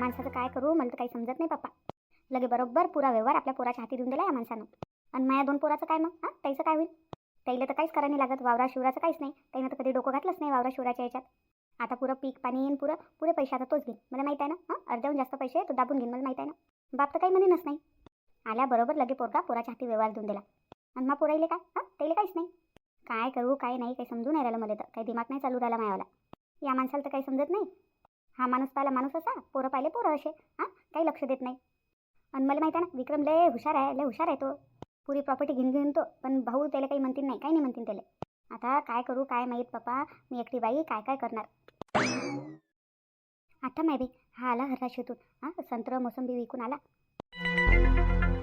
माणसाचं काय करू मला तर काही समजत नाही पप्पा. लगे बरोबर पुरा व्यवहार आपल्या पोराच्या हाती देऊन दिला या माणसानं. आणि माझ्या दोन पोराचं काय मग? हां त्याचं काय होईल? त्याला तर काहीच करायला नाही लागत वावरा शिवराचं काहीच नाही. त्यानं तर कधी डोकं घातलंच नाही वावरा शिवराच्या याच्यात. आता पुरं पीक पाणी येईन पुरं पुरे पैसे आता तोच घेईन. मला माहीत आहे ना? हां अर्ध्याहून जास्त पैसे तो दाबून घेईन मला माहीत आहे ना? बाप तर काही म्हणेनच नाही. आल्याबरोबर लगे पोरगा पोराच्या हाती व्यवहार देऊन दिला. आणि मग पोराईले काय? हां त्याला काहीच नाही. काय करू काय नाही काही समजून नाही राहिलं मला तर. काही दिमाग नाही चालू राहिला मायावाला. या माणसाला तर काही समजत नाही. हा माणूस पाहिला माणूस असा पोरं पाहिले पोरं असे हां? काही लक्ष देत नाही. आणि मला माहिती आहे ना विक्रम लय हुशार आहे लय हुशार आहे तो. पुरी प्रॉपर्टी घेऊन घेऊन तो. पण भाऊ त्याला काही म्हणतील नाही काही नाही म्हणतील त्याला. आता काय करू काय माहीत पप्पा मी एकटी बाई काय काय करणार? आता माहिती हा आला हर्राशीतून. हां संत्र मोसंबी विकून आला.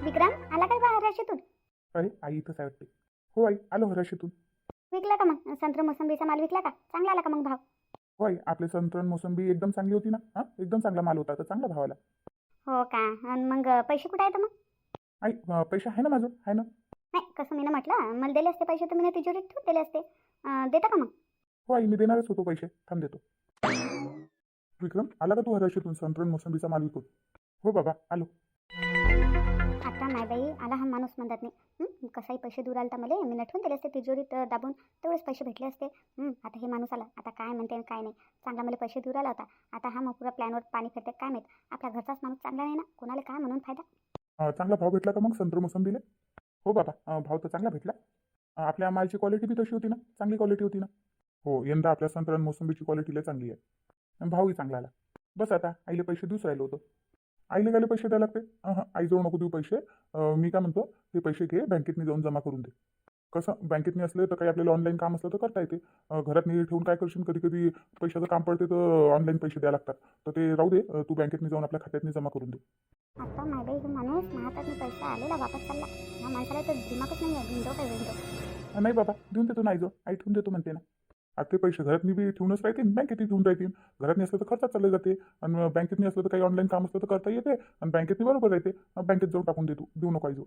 विक्रम आला काय बा हर्राशीतून? अरे आई इथंच आहे वाटते. हो आई आलो हराशीतून विकला का मग? संत्र मोसंबीचा माल विकला का? चांगला आला का मग भाव? हो आई आपले संतरण मोसंबी एकदम चांगली होती ना? हां एकदम चांगला माल होता तर चांगला भावाला हो का? आणि मग पैसे कुठे आहेत मग? आई अं, पैसे आहे ना माझं? आहे ना? नाही कसं मी म्हटलं मला दिले असते पैसे तर मी तिजोरीत ठेवून दिले असते. अं, देता का मग? हो आई मी देणारच होतो पैसे. थांब देतो. विक्रम आला का तू हराशीतून संतरण मोसंबीचा माल विकून? हो बाबा आलो. आता नाही बाई आला हा माणूस म्हणतात नाही कसाही पैसे दूर आलता मला मी नटवून दिले असते तिजोरीत दाबून. तेवढेच पैसे भेटले असते. आता हे माणूस आला. आता काय म्हणते आणि काय नाही. चांगला मला पैसे दूर आला होता. आता हा मग पुरा प्लॅनवर पाणी फिरते काय माहीत? आपल्या घरचाच माणूस चांगला नाही ना? कोणाला काय म्हणून फायदा? चांगला भाव भेटला का मग संत्र मोसंबीला. हो बाबा भाव तर चांगला भेटला. आपल्या मालची क्वालिटी बी तशी होती ना? चांगली क्वालिटी होती ना? हो यंदा आपल्या संत्रण मोसंबीची क्वालिटी लय चांगली आहे. भावही चांगला आला. बस आता आईला पैसे देऊच राहिलो होतो. आईला गेले पैसे द्यायला लागते हां आईजवळ नको देऊ पैसे. मी काय म्हणतो ते पैसे घे बँकेतनी जाऊन जमा करून दे. कसं? बँकेतनी असले तर काही आपल्याला ऑनलाईन काम असलं तर करता येते. घरात नाही ठेवून काय करशील? कधी कधी पैशाचं काम पडते तर ऑनलाईन पैसे द्यायला लागतात. तर ते राहू दे. तू बँकेतनी जाऊन आपल्या खात्यातनी जमा करून दे. आता नाही बाई माणूस हातातनी पैसा आलेला वापस चालला. या माणसाला तर दिमागच नाही आहे विंडो काय विंडो अं, नाही बाबा देऊन देतो नाही जो आई ठेवून देतो म्हणते ना. आता ते पैसे घरात मी बी ठेवूनच राहतील बँकेतही ठेवून राहतील घरात नाही असलं तर खर्चात चालले जाते. आणि बँकेत नाही असलं तर काही ऑनलाईन काम असलं तर करता येते. आणि बँकेतनी बरोबर राहते. बँकेत जाऊन टाकून देतो. देऊ नको जो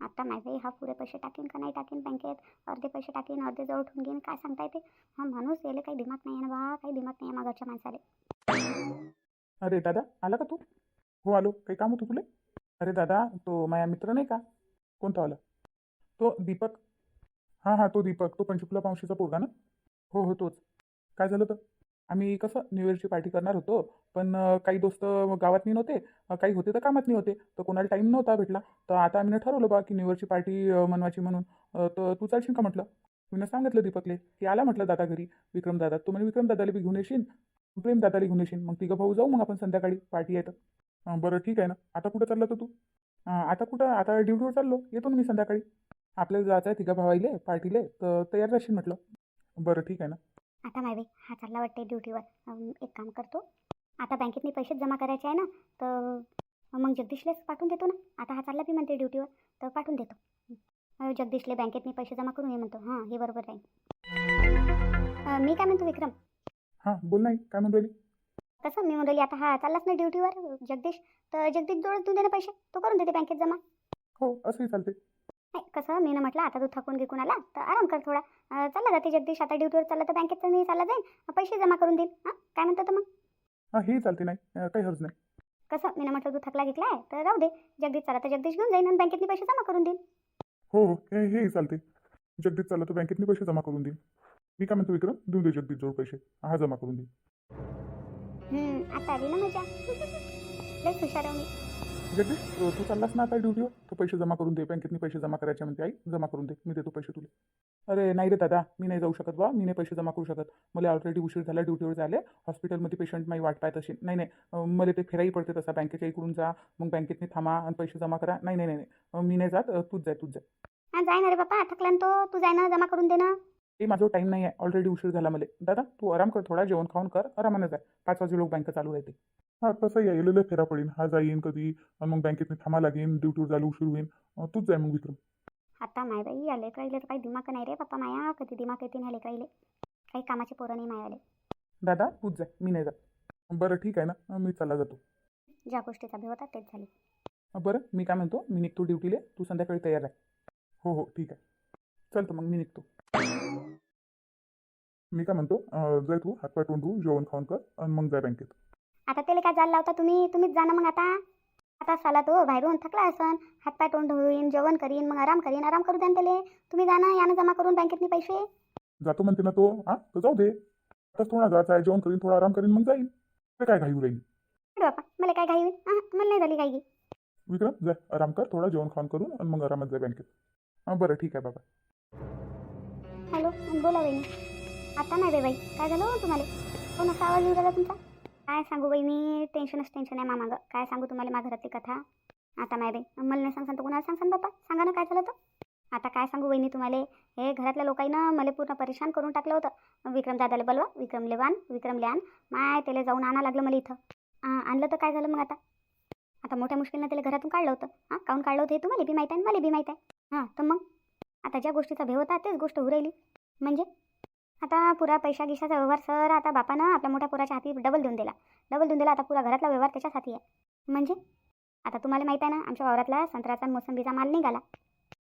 आता नाही बाई हा पुरे पैसे टाकीन का नाही टाकीन बँकेत? अर्धे पैसे टाकीन अर्धे जवळ ठेवून घेईन. काय सांगता येते? हा माणूस याला काही दिमाग नाही ना बा. काही दिमाग नाही मागच्या माणसाले. अरे दादा आला का तू? हो आलो. काही काम होतं तुला? अरे दादा तो माझा मित्र नाही का? कोणता आला तो दीपक. हां हां तो दीपक. तो पंचकुला पावशीचा पोरगा ना? हो हो तोच. काय झालं तर आम्ही कसं न्यू इयरची पार्टी करणार होतो पण काही दोस्त गावात नाही नव्हते काही होते तर कामात नाही होते तर कोणाला टाईम नव्हता भेटला तर आता आम्ही ठरवलं बा की न्यू इयरची पार्टी मनवायची म्हणून तर तू चालशील का म्हटलं? मी सांगितलं दीपकले की आला म्हटलं दादा घरी विक्रम दादा तू म्हणजे विक्रम दादाला बी घेऊन येशील? प्रेम दादाला घेऊन येशील? मग तिघं भाऊ जाऊ मग आपण संध्याकाळी पार्टी आहे तर. बरं ठीक आहे ना. आता कुठं चाललं तर तू? आता कुठं? आता ड्युटीवर चाललो. येतो ना मी संध्याकाळी. आपल्याला जायचं आहे तिघा भावाईले पार्टीले तर तयार राहशील म्हटलं. बरं ठीक आहे ना. आता नाही बाई हा चालला वाटते ड्युटीवर. एक काम करतो. आता बँकेतनी पैसेच जमा करायचे आहे ना तर मग जगदीशलेच पाठवून देतो ना. आता हा चालला बी म्हणते ड्युटीवर तर पाठवून देतो. जगदीशले बँकेतनी पैसे जमा करून ये म्हणतो. हां हे बरोबर राहील मी काय म्हणतो विक्रम? हां बोल नाही काय राहिली? कसं मी म्हणली आता हा चाललाच ना ड्युटीवर जगदीश. तर जगदीश जोडच देऊ दे ना पैसे तो करून देते बँकेत जमा. हो असंही चालते कसं मी म्हटलं आता तू थकून गिकून आला तर आराम कर थोडा. चालला जाते जगदीश आता ड्युटीवर चालला तर बँकेत मी चालला जाईल पैसे जमा करून देईल हां काय म्हणतो तर मग? हां हे चालते नाही काही हर्ज नाही. कसं? मी म्हटलं तू थकला घेतलाय तर राहू दे. जगदीश चालला तर जगदीश घेऊन जाईन आणि बँकेतनी पैसे जमा करून देईल हो हो हे चालते. जगदीश चाललं तर बँकेतनी पैसे जमा करून देईन. मी काय म्हणतो विक्रम? देऊन दे जगदीश जोड पैसे. हा जमा करून देईन. हम्म, आता आली ना मजा. लय हुशार आहे मी. जगदीश तू? चाललास ना आता ड्युटीवर तर पैसे जमा करून दे. बँकेतनी पैसे जमा करायचे म्हणते आई? जमा करून दे. मी देतो पैसे तुला. अरे नाही रे दादा. मी नाही जाऊ शकत बा. मी नाही पैसे जमा करू शकत. मला ऑलरेडी उशीर झाला ड्युटीवर झाले हॉस्पिटलमध्ये पेशंट माझी वाट पाहत असेल नाही नाही. मला ते फिराई पडते तसा. बँकेच्या इकडून जा. मग बँकेतनी थांबा आणि पैसे जमा करा. नाही नाही नाही नाही. मी नाही जात. तूच जाय तूच जाय. हा जाय ना रे बापा. थकला तो. तू जाय ना. जमा करून दे ना. ते माझं टाईम नाही आहे ऑलरेडी उशीर झाला मला. दादा तू आराम कर थोडा. जेवण खाऊन कर. आरामाने जाय पाच वाजे लोक बँक चालू राहते हां तसं यायला फेरा पडेल. हा जाईन कधी आणि मग बँकेत थांबा लागेन ड्युटीवर जायला उशीर होईन. तूच जाय मग विक्रम आता माय बाई या लेकराईले तर काही दिमाग नाही रे पप्पा माया. कधी दिमाग येते ना लेकराईले. काही कामाचे पोरं नाही मायाले दादा तूच जाय मी नाही जात. बरं ठीक आहे ना. मी चालला जातो. ज्या गोष्टीचा भेव होता तेच झाले. बरं मी काय म्हणतो? मी निघतो ड्युटीले तू संध्याकाळी तयार आहे हो हो ठीक आहे. चल तर मग मी निघतो. मी काय म्हणतो? जाय तू हातपाय तोंड जेवण खाऊन कर आणि मग जाय बँकेत आता त्याला काय जायला लावता तुम्ही? तुम्हीच जा ना मग आता. आता साला तो बाहेरून थकला असन. हातपाय तोंड धुईन जेवण करीन मग आराम करीन. आराम करू द्या त्याले. तुम्ही जा ना यानं जमा करून बँकेतनी पैसे. जातो म्हणते ना तो. हा? तर जाऊ दे. आता थोडा जायचा आहे. जेवण करीन थोडा आराम करीन मग जाईल ते काय घाई राहील बापा मला काय घाई होईल हां मला नाही झाली काही घाई. विक्रम जाय आराम कर. थोडा जेवण खाऊन करून आणि मग आरामात जाय बँकेत. हां बरं ठीक आहे बाबा. हॅलो बोला वहिनी आता नाही बे बाई. काय झालं हो तुम्हाला? कोण असा आवाज येऊ राहिला तुमचा? काय सांगू बहिणी टेन्शनच टेन्शन आहे मामागं. काय सांगू तुम्हाला माझ्या घरातली कथा? आता माय बाई मला नाही सांगसान तर कोणाला सांगसान बाप्पा सांगा ना काय झालं तर आता काय सांगू बहिणी तुम्हाला? हे घरातल्या लोकांना मला पूर्ण परेशान करून टाकलं होतं. विक्रम दादाला बोलवा विक्रमले वान विक्रमले आण माय त्याला जाऊन आणा लागलं मला इथं. आणलं तर काय झालं मग आता? आता मोठ्या मुश्किलनं त्याला घरातून काढलं होतं. हां काऊन काढलं होतं हे तुम्हाला? बी माहीत आहे मला बी माहीत आहे हां तर मग? आता ज्या गोष्टीचा भेव होता तेच गोष्ट उरायली म्हणजे? आता पुरा पैसा गिशाचा व्यवहार सर आता बापानं आपल्या मोठ्या पुराच्या हाती डबल देऊन दिला. डबल देऊन दिला आता पुरा घरातला व्यवहार त्याच्याच हाती आहे. म्हणजे? आता तुम्हाला माहीत आहे ना आमच्या वावरातला संत्र्याचा मोसंबीचा माल निघाला.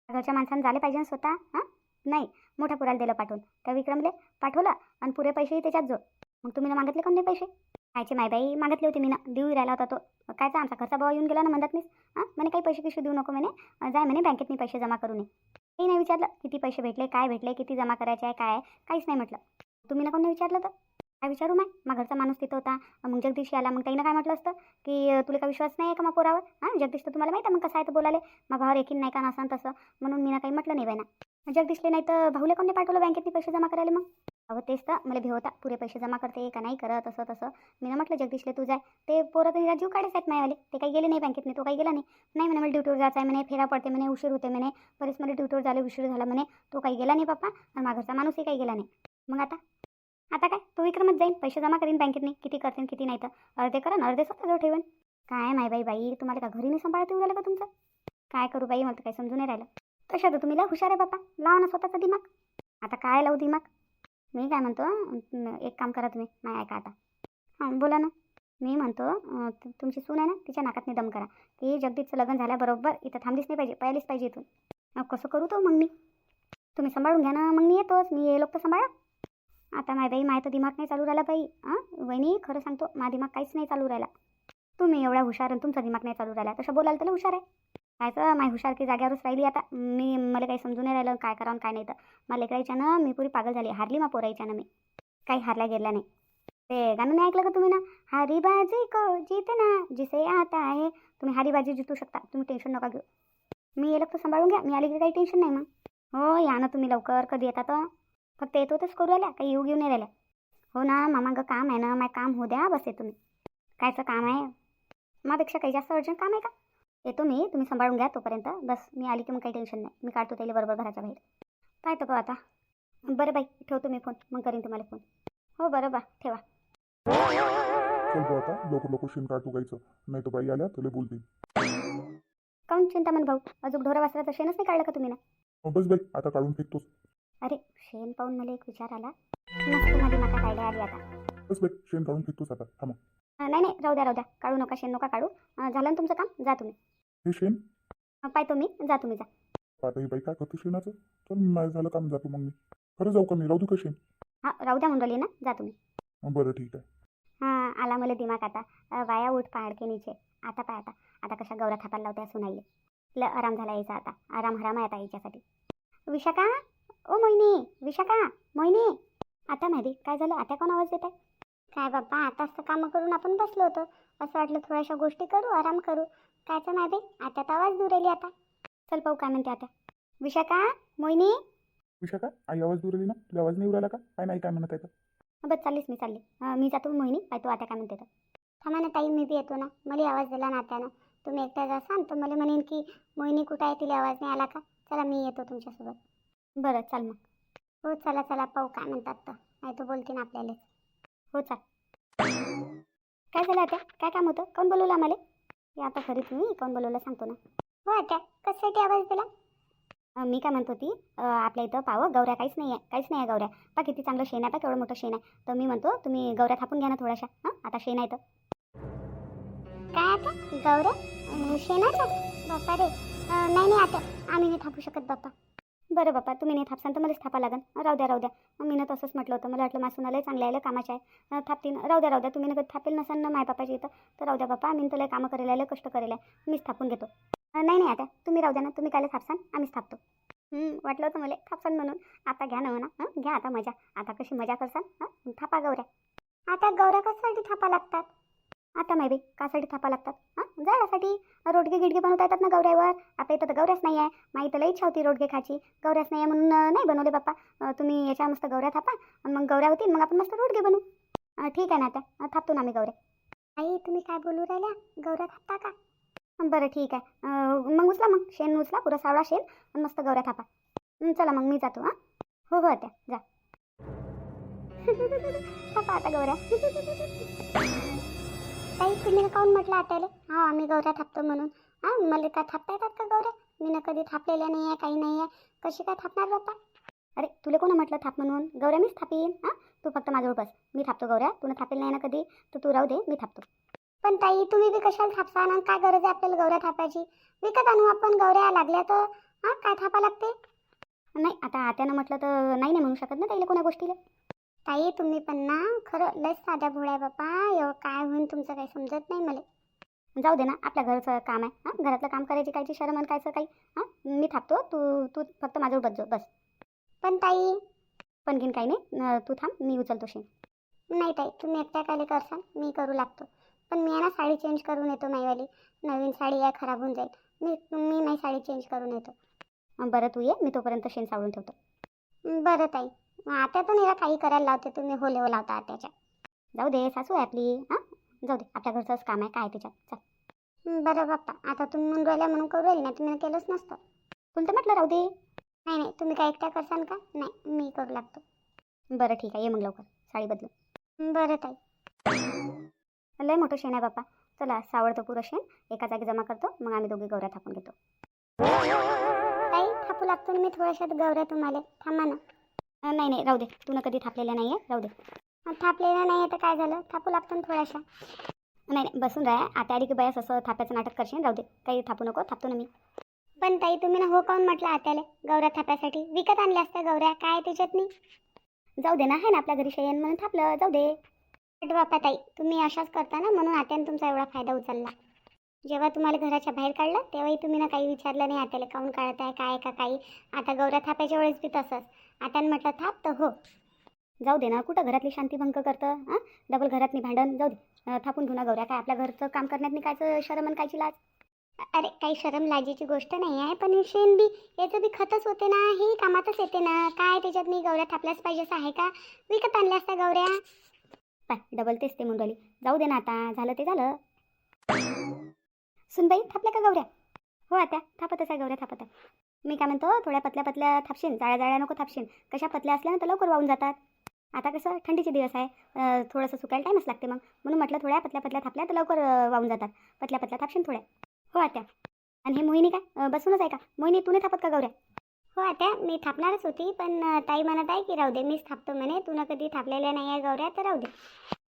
घरच्या माणसानं झाले पाहिजे ना स्वतः? हां? नाही. मोठ्या पुराला दिलं पाठवून. त्या विक्रमले पाठवलं आणि पुरे पैसेही त्याच्यात जोड. मग तुम्ही ना मागितले कोणते पैसे? कायचे माय बाई मागितले होते मी ना देऊ राहिला होता तो. कायचा आमचा खर्चा भाव येऊन गेला ना म्हणतात मीच हां? म्हणे काही पैसे किशू देऊ नको म्हणे. जाय म्हणे बँकेतनी पैसे जमा करू नये काही नाही विचारलं किती पैसे भेटले? काय भेटले? किती जमा करायचे आहे? काय आहे? काहीच नाही म्हटलं. तुम्ही ना कोणी विचारलं तर. काय विचारू माय? मग घरचा माणूस तिथं होता. मग जगदीशी आला मग त्यानं काय म्हटलं असतं? की तुला काय विश्वास नाही आहे का मग पोरावर? हां? जगदीश तर तुम्हाला माहिती आहे मग कसं आहे तर बोलाले मग भावावर एकीन नाही का नसन तसं? म्हणून मी ना काही म्हटलं नाही बाईना. जगदीशले नाही तर भाऊले कोणते पाठवलं बँकेतनी पैसे जमा करायला मग? अगं तेच तर मला भेव होता पुरे पैसे जमा करते का नाही करत असं तसं. मी ना म्हटलं जगदीशले तू जाय. ते पोरं तर जीव काढायचे आहेत मायवाले. ते काही गेले नाही बँकेतने तो काही गेला नाही. नाही म्हणे मला ड्युटीवर जायचं आहे म्हणे फेरा पडते म्हणे उशीर होते म्हणे बरेच मला ड्युटीवर झाले उशीर झाला म्हणे. तो काही गेला नाही पप्पा आणि माघरचा घरचा माणूसही काही गेला नाही. मग आता? आता काय? तो विक्रमच जाईन पैसे जमा करीन नाही किती करते किती नाही तर. अर्धे करा अर्धे स्वतःजवळ ठेवेन. काय माय बाई बाई तुम्हाला का घरी नाही सांभाळते येऊ राहिलं का तुमचं? काय करू बाई मला तर काही समजून नाही राहिलं. तशा तर तुम्ही लय हुशार आहे बापा लावा ना स्वतःचा दिमाग. आता काय लावू दिमाग? मी काय म्हणतो एक काम करा तुम्ही नाही ऐका आता. हां बोला ना. मी म्हणतो तुमची सून आहे ना तिच्या नाकातनी दम करा. की जगदीशचं लग्न झाल्याबरोबर इथं थांबलीच नाही पाहिजे पाहिलीच पाहिजे इथून. कसं करू तो मग मी? तुम्ही सांभाळून घ्या ना मग मी येतोच. मी हे लोक तर सांभाळा. आता माय बाई माय दिमाग नाही चालू राहिला बाई. हां वहिनी खरं सांगतो माझा दिमाग काहीच नाही चालू राहिला. तुम्ही एवढ्या हुशार आणि तुमचा दिमाग नाही चालू राहिला. तसं बोलायला तर हुशार आहे. कायचं माय हुशार की जाग्यावरच राहिली आता. मी मला काही समजून नाही राहिलं काय करावं काय नाही तर. मला लेकरायच्यानं मी पुरी पागल झाली. हारली मग पोरायच्यानं मी. काही हारला गेला नाही. ते गाणं नाही ऐकलं का तुम्ही ना? हरीबाजी को जीतना जिसे आता आहे तुम्ही हरीबाजी जितू शकता. तुम्ही टेन्शन नका घेऊ. मी येलं तर सांभाळून घ्या. मी आली की काही टेन्शन नाही मग. हो या ना तुम्ही लवकर. कधी येतात तर. फक्त येतो तेच करू राहिल्या. काही येऊ घेऊन नाही राहिल्या. हो ना मामा ग काम आहे ना. माय काम हो द्या बस आहे तुम्ही कायचं काम आहे? मापेक्षा काही जास्त अर्जंट काम आहे का? येतो मी तुम्ही सांभाळून घ्या तोपर्यंत. बस मी आली की मग काही टेन्शन नाही. मी काढतो त्याला बरोबर घराच्या बाहेर. पाहतो का आता. बरं बाई ठेवतो मी फोन मग करीन तुम्हाला फोन हो बरं बा ठेवा. आता? लवकर लवकर शेण काढतो गायचं नाही तर बाई आल्या तुला बोलतील. काऊन चिंतामण भाऊ? अजून ढोरा वासराचं शेणच नाही काढलं का तुम्ही ना? बस बाई आता काढून फेकतोस अरे शेण पाहून मला एक विचार आला. मस्त माझी माता काढल्या आली आता. बस बाई शेण काढून फेकतोस आता. थांबा. नाही नाही राहू द्या राहू द्या. काढू नका शेण नका काढू. झालं ना तुमचं काम? जा तुम्ही. हे शेण? पाहतो मी. जा तुम्ही जा. आता ही बाई काय करते शेणाचं? चल माझं झालं काम जातो मग मी. खरं जाऊ का मी? राहू दू का शेण? हां राहू द्या म्हणून राहिली ना. जा तुम्ही. बरं ठीक आहे. हां आला मला दिमाग आता. अं, वाया उठ पहाड के नीचे. आता पाय आता. आता कशा गौरा थापायला लावत्या सुनाईले. ल आराम झाला यायचा आता. आराम हराम आहे आता याच्यासाठी. विशाखा? ओ मोहिनी. विशाखा? मोहिनी? आता माहिती काय झालं? आता कोण आवाज देत आहे काय बाप्पा आताच तर कामं करून आपण बसलो होतो. असं वाटलं थोड्याशा गोष्टी करू आराम करू. कायचं नाही बाई आता तर आवाज दूर राहिली आता. चल पाहू काय म्हणते आता. विशाखा मोहिनी? विशाखा आई आवाज दूर आली ना? तुला आवाज नाही उरायला का? काय नाही काय म्हणत आहे तर? बस चाललीस मी चालली. अं, मी जातो मोहिनी पाहतो आता काय म्हणते तर. थांबा ना ताई मी बी येतो ना. मला आवाज दिला ना त्यानं तुम्ही एकट्याच असाल तर मला म्हणेन की मोहिनी कुठं आहे तिला आवाज नाही आला का? चला मी येतो तुमच्यासोबत. बरं चाल मग. हो चला चला पाहू काय म्हणतात तर. नाही तर बोलते ना आपल्याला हो चाल. काय झालं आता काय काम होतं? कोण बोलवलं आम्हाला? या आता खरीच तुम्ही कोण बोलवलं सांगतो ना. हो आता कशासाठी आवाज दिला? अं, मी काय म्हणत होती अं, आपल्या इथं पावं गौऱ्या काहीच नाही आहे काहीच नाही आहे गौऱ्या पा किती चांगलं शेण आहे पा केवढं मोठं शेण आहे. तर मी म्हणतो तुम्ही गौऱ्या थापून घ्या ना थोड्याशा. हां आता शेण आहे तर. काय आता गौऱ्या शेणाचा? बाप्पा रे. नाही नाही आता आम्ही नाही थापू शकत बाप्पा. बरं बापा तुम्ही नाही थापसान तर मलाच थापा लागन. राहू द्या राहू द्या. मी ना तसंच म्हटलं होतं. मला वाटलं मासून चांगलं यायला कामाचं आहे. थापतीन राहू द्या राहू द्या. तुम्ही कधी थापेल नसाल ना माय बापाची इथं तर राहू द्या बापा मी तुला कामं करायला आलं कष्ट करायला आहे. मीच थापून घेतो. नाही नाही आता. तुम्ही राहू द्या ना. तुम्ही काय थापसान? आम्हीच थापतो. वाटलं होतं मला. थापसान म्हणून. आता घ्या ना म्हणा. घ्या आता मजा. आता कशी मजा करसान? थापा गौऱ्या. आता गौऱ्या कशासाठी थापा लागतात? आता माहिती कासाठी थापा लागतात. हां झाडासाठी रोडगे गिडगे बनवता येतात ना गौऱ्यावर? आपल्या इथं तर गौऱ्याच नाही आहे. माही तर इच्छा होती रोडगे खायची. गौऱ्याच नाही आहे म्हणून नाही बनवले बाप्पा. तुम्ही याच्या मस्त गौऱ्या थापा आणि मग गौऱ्या होतील मग आपण मस्त रोडगे बनवू. ठीक आहे ना आता. थापतो ना आम्ही गौऱ्या. आई तुम्ही काय बोलू राहिल्या? गौऱ्या थापता का? बरं ठीक आहे. मग उचला मग. शेण उचला पुरा सावळा शेण आणि मस्त गौऱ्या थापा. चला मग मी जातो हां. हो हो त्या जा. थापा आता गौऱ्या. ताई तुम्ही काऊन म्हटलं आत्याला हा आम्ही गौऱ्या थापतो म्हणून. हां मला काय थापता येतात का गौऱ्या? मी ना कधी थापलेल्या नाही आहे काही नाही आहे कशी काय थापणार बाप्पा? अरे तुला कोण म्हटलं थाप म्हणून? गौऱ्या मीच थापीन हां? तू फक्त माझ्यावर बस मी थापतो गौऱ्या. तुला थापेल नाही ना कधी. तर तू राहू दे मी थापतो. पण ताई तुम्ही बी कशाला थापसा ना काय गरज आहे आपल्याला गौऱ्या थापायची? विकत आणू आपण गौऱ्या लागल्या तर? हां काय थापा लागते? नाही आता आत्यानं म्हटलं तर नाही नाही म्हणू शकत ना ताईला कोणा गोष्टीला? ताई तुम्ही पण ना खरं लस साध्या भोळ्या बापा एवढं काय होईन तुमचं काही समजत नाही मला. जाऊ दे ना आपल्या घरचं काम आहे. हां घरातलं काम करायची कायची शरम आणि कायचं काही. हां मी थापतो तू तू फक्त माझ्यावर बस बस. पण ताई. पण घेईन काही नाही. तू थांब मी उचलतो शेण. नाही ताई तुम्ही एकट्या काय करसाल मी करू लागतो. पण मी आहे ना साडी चेंज करून येतो माईवाली. नवीन साडी आहे खराब होऊन जाईल. मी मी नाही साडी चेंज करून येतो. बरं तू ये मी तोपर्यंत शेण सावळून ठेवतो. बरं ताई. आता तर नाही काही करायला लावते तुम्ही होले हो लावता आत्याच्या. जाऊ दे सासू आहे आपली हां? जाऊ दे आपल्या घरचंच काम आहे काय त्याच्यात? चल. बरं बाप्पा आता तुम्ही म्हणून राहिल्या म्हणून करू राहील नाही तुम्ही केलंच नसतं. तुला तर म्हटलं राहू दे. नाही नाही तुम्ही काय एकट्या करसाल का? नाही मी करू लागतो. बरं ठीक आहे ये मग लवकर साडी बदलू बरं ताई. लय मोठं शेण आहे बाप्पा. चला सावळतो पुरं शेण एका जागी जमा करतो मग आम्ही दोघे गौऱ्या थापून घेतो. ताई थापू लागतो मी थोड्याशात गौऱ्या तुम्हाला. थांबा ना. नाही नाही राहू दे. तू कधी थापलेल्या नाही आहे राहू दे. अं, थापलेल्या नाही आहे तर काय झालं? थापू लागतो ना थोड्याशा नाही नाही बसून राहा. आता आली की बयास असं थाप्याचं नाटक करशील राहू दे. काही थापू नको थापतो ना मी. पण ताई तुम्ही ना हो काऊन म्हटलं आत्याला? गौऱ्या थाप्यासाठी. विकत आणल्या असत्या गौऱ्या. काय त्याच्यात नाही जाऊ दे ना आहे ना आपल्या घरी शयन म्हणून थापलं जाऊ दे. अरे बापा ताई तुम्ही अशाच करता ना म्हणून आत्याने तुमचा एवढा फायदा उचलला. जेव्हा तुम्हाला घराच्या बाहेर काढलं तेव्हाही तुम्ही ना काही विचारलं नाही आत्याला काऊन काढत आहे काय का काही? आता गौऱ्या थापायच्या वेळेस बी तसंच. आत्यानं म्हटलं थाप तर हो. जाऊ दे ना कुठं घरातली शांती भंग करतं हां? डबल घरातनी भांडण जाऊ दे. थापून घेऊ ना गौऱ्या काय आपल्या घरचं काम करण्यात मी कायचं शरम आणि कायची लाज? अरे काही शरम लाजेची गोष्ट नाही आहे पण शेण बी याचं बी खतच होते ना ही कामातच येते ना. काय त्याच्यात मी गौऱ्या थापल्याच पाहिजे असं आहे का? विकत आणल्या असत्या गौऱ्या. पाय डबल तेच ते म्हणून जाऊ दे ना आता झालं ते झालं. सुनबाई थापल्या का गौऱ्या? हो आता. थापतच आहे गौऱ्या थापत आहे. मी काय म्हणतो थोड्या पतल्या पतल्या थापशीन जाळ्या जाळ्या नको थापशीन. कशा पतल्या असल्या ना तर लवकर वाहून जातात. आता कसं थंडीचे दिवस आहे. थोडंसं सुकायला टाईमच लागते मग. म्हणून म्हटलं थोड्या पतल्या पतल्या थापल्या तर लवकर वाहून जातात. पतल्या पतल्या थापशीन थोड्या. हो आत्या. आणि हे मोहिनी काय? बसूनच आहे का? मोहिनी तू नाही थापत का गौऱ्या? हो आत्या. मी थापणारच होती पण ताई म्हणत आहे की राहू दे मीच थापतो म्हणे. तुला कधी थापलेल्या नाही आहे गौऱ्या तर राहू दे.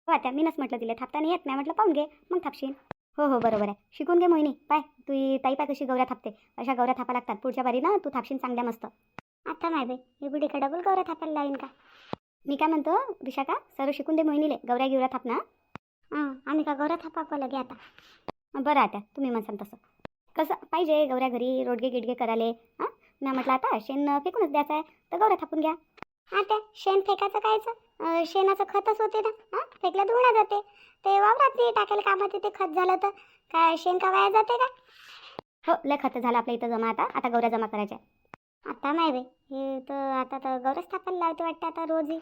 हो आत्या. मीनच म्हटलं तिला थापता नाही येत नाही म्हटलं पाहून घे. मग थापशीन. हो हो बरोबर आहे. शिकून घे मोहिनी. पाय तू ताई पाय कशी गौऱ्या थापते. अशा गौऱ्या थापा लागतात. पुढच्या बारी ना तू थापशीन चांगल्या मस्त. आता माय बाई. ही बुडी का डबल गौऱ्या थापायला लावीन का? मी काय म्हणतो विशाखा सर्व शिकून दे मोहिनीले. गौऱ्या गिवऱ्या थाप ना हां आम्ही का गौऱ्या थापा लगे आता? बरं आता तुम्ही म्हणसान तसं. कसं पाहिजे गौऱ्या घरी रोडगे गिडगे करायले हां? मी म्हटलं आता शेण फेकूनच द्यायचं आहे तर गौऱ्या थापून घ्या. आता शेण फेकायचं कायचं? शेणाचं खतच होते ना हां? फेकलं उडा जाते. ते वावरात नाही टाकायला कामात येते खत झालं तर. काय शेण का वाया जाते का? हो लय खत झालं आपल्या इथं जमा आता. आता गौऱ्या जमा करायच्या. आता नाही बाई. हे तर आता तर गौऱ्याच थापायला लावते वाटतं आता रोजही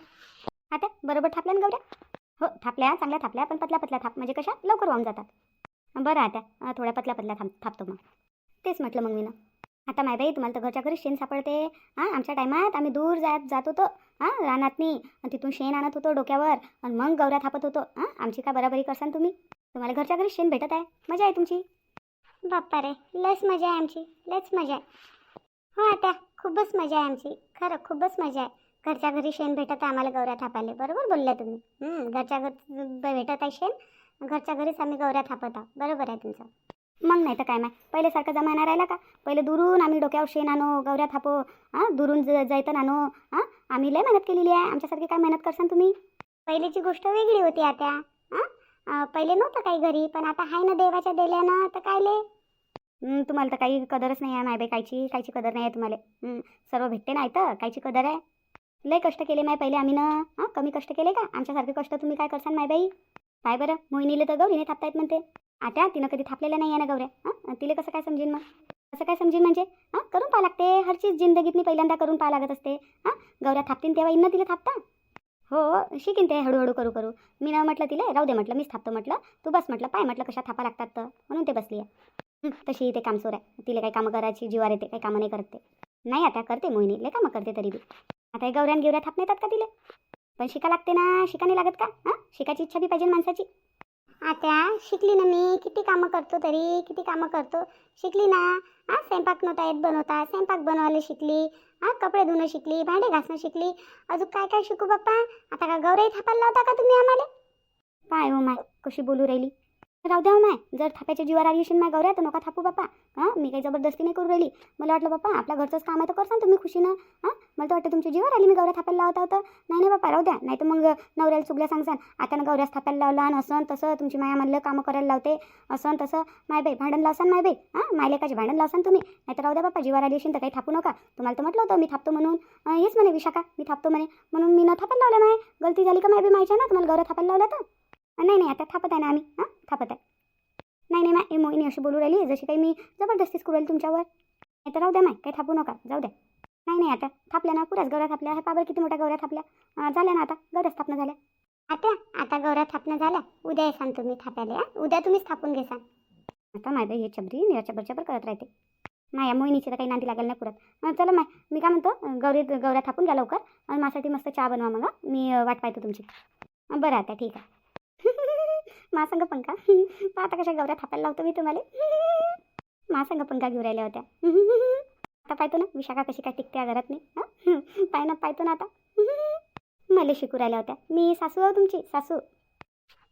आता बरोबर थापल्या ना गौऱ्या? हो थापल्या चांगल्या थापल्या पण पतल्या पतल्या थाप म्हणजे कशा? लवकर वाहून जातात. बरं आता थोड्या पतल्या पतल्या थांब थापतो मग. तेच म्हटलं मग मी ना. आता माय बाई तुम्हाला तर घरच्या घरी शेण सापडते. हां आमच्या टायमात आम्ही दूर जात जात होतो. हां रानातनी. आणि तिथून शेण आणत होतो डोक्यावर. आणि मग गौऱ्या थापत होतो. हां आमची काय बराबरी करसान तुम्ही? तुम्हाला घरच्या घरी शेण भेटत आहे. मजा आहे तुमची. बाप्पा रे लस मजा आहे आमची. लस मजा आहे. हो आता खूपच मजा आहे आमची. खरं खूपच मजा आहे. घरच्या घरी शेण भेटत आहे आम्हाला गौऱ्या थापायला. बरोबर बोलल्या तुम्ही. घरच्या घर भेटत आहे शेण. घरच्या घरीच आम्ही गौऱ्या थापत आहोत. बरोबर आहे तुमचं. मग नाही तर काय माय पहिल्यासारखा जमाना राहिला का? पहिले दुरून आम्ही डोक्यावर शेण आणो गौऱ्या थापो हां? दुरून ज जैतन आणो हां? आम्ही लय मेहनत केलेली आहे. आमच्यासारखी काय मेहनत करसान तुम्ही? पहिलीची गोष्ट वेगळी होती आता हां? पहिले नव्हतं काही घरी पण आता हाय ना देवाच्या दिल्यानं तर काय ले तुम्हाला तर काही कदरच नाही आहे मायबाई कायची कायची कदर नाही आहे तुम्हाला. सर्व भेटते नाही तर कायची कदर आहे? लय कष्ट केले माय पहिले आम्ही ना हां? कमी कष्ट केले का? आमच्यासारखे कष्ट तुम्ही काय करसान मायबाई काय बरं मोहिनीले तर गौरीने थापता येत म्हणते. आता तिनं कधी थापलेलं नाही आहे ना गौऱ्या हां? तिला कसं काय समजेन मग? कसं काय समजेन म्हणजे? हां? करून पाहा लागते. हर चीज जिंदगीतनी पहिल्यांदा करून पाहा लागत असते. हां? गौऱ्या थापतीन तेव्हा इन्न तिला थापता? हो शिकीन ते हळूहळू करू करू. मी ना म्हटलं तिला राहू दे म्हटलं मीच थापतो म्हटलं. तू बस म्हटलं पाय म्हटलं कशा थापा लागतात तर. म्हणून ते बसली आहे हं, तशी ते कामचोर आहे. तिला काही कामं करायची जीवार येते काही कामं नाही करते नाही आता करते मोहिनी लय कामं करते तरी बी. आता हे गौऱ्यान गिवऱ्या थापण्यात येतात का तिला? पण शिका लागते ना शिका नाही लागत का? हां? शिकायची इच्छा बी पाहिजे माणसाची. आता शिकली ना मी. किती कामं करतो तरी किती कामं करतो. शिकली ना? हां स्वयंपाक नव्हता येत बनवता. स्वयंपाक बनवायला शिकली. हां कपडे धुणं शिकली. भांडे घासणं शिकली. अजून काय काय शिकू बाप्पा? आता का गौरई थापायला लावता का तुम्ही आम्हाला? काय हो माय. कशी बोलू राहिली? राहू द्या हो माय. जर थापायच्या जीवावर आली असेल माय गौऱ्या तर नका थापू बापा. हां मी काही जबरदस्ती नाही करू राहिली. मला वाटलं बाप्पा आपल्या घरचंच काम आहे तर करसान तुम्ही खुशीनं. हां मला तर वाटतं तुमच्या जीवावर आली मी गौऱ्या थापायला लावता होतं. नाही नाही बापा राहू द्या. नाही तर मग नवऱ्याला चुकल्या सांगसान. आता ना गौऱ्यास थापायला लावला आणि असं तसं तुमची माया म्हणलं कामं करायला लावते. असं तसं. माय बाई भांडण लावसान माय बाई. हां मायलेकाचे भांडण लावसान तुम्ही. नाही तर राहू द्या बापा जीवावर आली असेल तर काही थापू नका. तुम्हाला तर म्हटलं होतं मी थापतो म्हणून. हेच म्हणे विशाखा मी थापतो म्हणे. म्हणून मी न थापायला लावलं माय. गलती झाली का माय बी माहिती ना तुम्हाला गौऱ्या थापायला लावल्या तर? नाही नाही आता थापत आहे ना आम्ही हां थापत आहे. नाही नाही माय मोहिनी अशी बोलू राहिली जशी काही मी जबरदस्तीच करू राहिली तुमच्यावर. नाही तर राहू द्या माय काही थापू नका जाऊ द्या. नाही नाही आता थापल्या ना पुऱ्याच गौऱ्या थापल्या हे पाबर किती मोठ्या गौऱ्या थापल्या झाल्या ना आता गौऱ्या स्थापना झाल्या. आता आता गौऱ्या थापणं झाल्या उद्या येसान तुम्ही थापायला हां? उद्या तुम्हीच थापून घेसान. आता माय बाई हे चबरी निरा चबर चबर करत राहते. माया मोहिनीची तर काही नांदी लागेल नाही पुरत चला माय मी काय म्हणतो गौरी गौऱ्या थापून घ्या लवकर आणि माझ्यासाठी मस्त चहा बनवा मग. मी वाट पाहतो तुमची. बरं आता ठीक आहे. मासंग पंखा आता कशा गौऱ्या थापायला लावतो मी तुम्हाला? मासंग पंखा घेऊन राहिल्या होत्या? आता पाहतो ना विशाखा कशी काय टिकते घरात नाही पाय ना पाहतो ना आता. मला शिकू राहिल्या होत्या. मी सासू आहो तुमची सासू.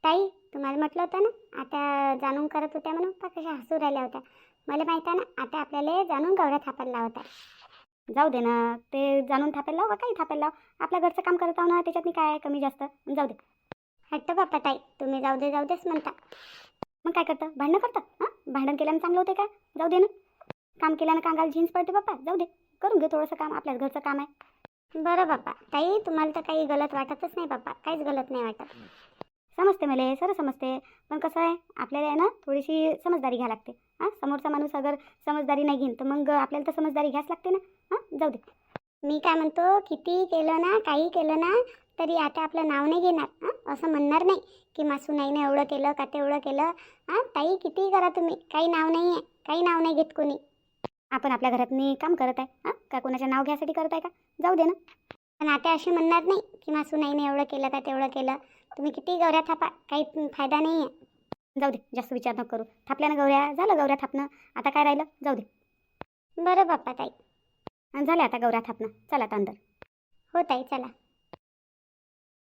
ताई तुम्हाला म्हटलं होतं ना आता जाणून करत होत्या म्हणून पा कशा हसू राहिल्या होत्या. मला माहिती आहे ना आता आपल्याला जाणून गौऱ्या थापायला लावत आहे. जाऊ दे ना ते जाणून थापायला लाव का काही थापायला लाव? आपल्या घरचं काम करत आहो ना त्याच्यातनी काय आहे कमी जास्त? जाऊ दे. हट्ट बाप्पा ताई तुम्ही जाऊ दे जाऊ देच म्हणता. मग काय करतं? भांडणं करतं? हां? भांडण केल्यानं चांगलं होते का? जाऊ दे ना. काम केल्यानं कांगाल झिंज पडते बाप्पा जाऊ दे. करून घे थोडंसं काम आपल्याच घरचं काम आहे. बरं बाप्पा. ताई तुम्हाला तर काही गलत वाटतच नाही बाप्पा. काहीच गलत नाही वाटत. समजते मला सर समजते. पण कसं आहे आपल्याला आहे ना थोडीशी समजदारी घ्या लागते. हां? समोरचा माणूस अगर समजदारी नाही घेईन तर मग आपल्याला तर समजदारी घ्याच लागते ना. हां? जाऊ दे. मी काय म्हणतो किती केलं ना काही केलं ना तरी आता आपलं नाव नाही घेणार. हां असं म्हणणार नाही की मासू नाईने एवढं केलं का तेवढं केलं. हां ताई किती करा तुम्ही? काही नाव नाही आहे काही नाव नाही घेत कोणी. आपण आपल्या घरातनी काम करत आहे. हां का कोणाचं नाव घ्यासाठी करत आहे का? जाऊ दे ना. पण आता असे म्हणणार नाही की मासू नाईने एवढं केलं का तेवढं केलं. तुम्ही किती गौऱ्या थापा काही फायदा नाही आहे जाऊ दे जास्त विचार नको करू. थापल्यानं गौऱ्या झालं गौऱ्या थापणं. आता काय राहिलं? जाऊ दे. बरं बाप्पा ताई. झाल्या आता गौऱ्या थापणं. चला आता अंदर हो ताई चला.